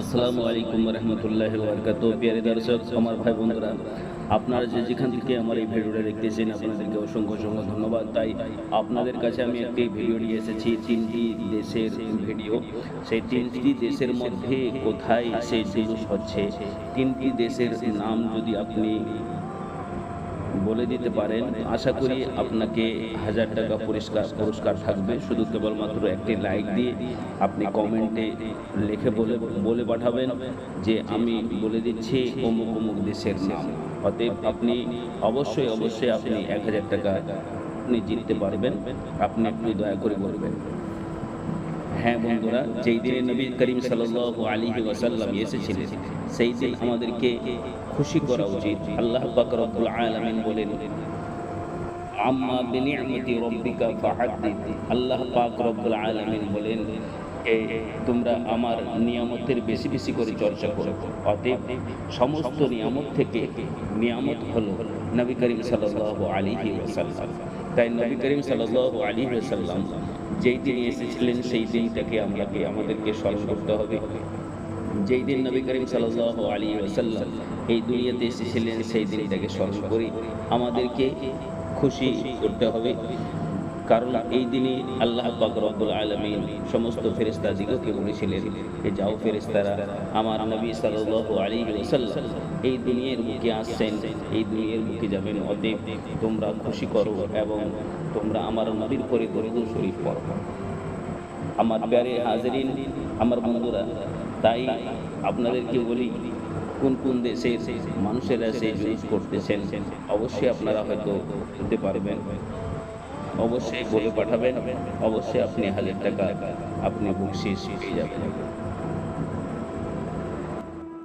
আসসালামু আলাইকুম রহমতুল্লাহ বরকাত প্রিয় দর্শক, আমার ভাই বন্ধুরা, আপনারা যে যেখান থেকে আমার এই ভিডিওটা দেখতেছেন, আপনাদেরকে অসংখ্য অসংখ্য ধন্যবাদ। তাই আপনাদের কাছে আমি একটি ভিডিও নিয়ে এসেছি, তিনটি দেশের ভিডিও। সেই তিনটি দেশের মধ্যে কোথায় সেই জুলুস হচ্ছে? তিনটি দেশের নাম যদি আপনি বলে দিতে পারেন। আশা করি আপনাকে হাজার টাকা পুরস্কার পুরস্কার থাকবে। শুধু কেবলমাত্র একটি লাইক দিয়ে আপনি কমেন্টে লিখে বলে বলে পাঠাবেন যে আমি বলে দিচ্ছি অমুক অমুক দেশের নাম। অতএব আপনি অবশ্যই অবশ্যই আপনি এক হাজার টাকা আপনি জিততে পারবেন। আপনি একটু দয়া করে বলবেন। হ্যাঁ বন্ধুরা, যেই দিনে নবী করিম সাল্লাল্লাহু আলাইহি ওয়াসাল্লাম এসেছিলেন, সেই দিন আমাদেরকে খুশি করা উচিত। আল্লাহ আলামিন বলেন, আম্মা বিনি'মাতি রাব্বিকা আল্লাহ পাক রব্বুল বলেন তোমরা আমার নিয়ামতের বেশি বেশি করে চর্চা করো। অতএব সমস্ত নিয়ামত থেকে নিয়ামত হলো নবী করিম সাল্লাল্লাহু আলাইহি ওয়াসাল্লাম। তাই নবী করিম সাল আলী সাল্লাম যেই দিন এসেছিলেন, সেই দিনটাকে আমরাকে আমাদেরকে স্মরণ করতে হবে। যেই দিন নবী করিম সাল্লাহ আলী সাল্লাম এই দুনিয়াতে এসেছিলেন, সেই দিনটাকে স্মরণ করি আমাদেরকে খুশি করতে হবে। কারণ এই দিনে আল্লাহ পাক রব্বুল আলামিন সমস্ত ফেরেশতা দিগকে বলেছিলেন যে, যাও ফেরেশতারা, আমার নবী সাল্লাল্লাহু আলাইহি ওয়াসাল্লাম, এই দুনিয়ার বুকে আসছেন, এই দুনিয়ার বুকে যাবেন, অতএব তোমরা খুশি করো এবং তোমরা আমার নবীর পরে দরুদ শরীফ পড়ো। আমার প্যারে হাজারিন, আমার বন্ধুরা, তাই আপনাদেরকে বলি, কোন কোন দেশের মানুষেরা সেই জুস করতেছেন, অবশ্যই আপনারা হয়তো হতে পারবেন। অবশ্যই বলে পাঠাবেন। অবশ্যই আপনি হাজার টাকা আপনি বকশিস পেয়ে যাবেন।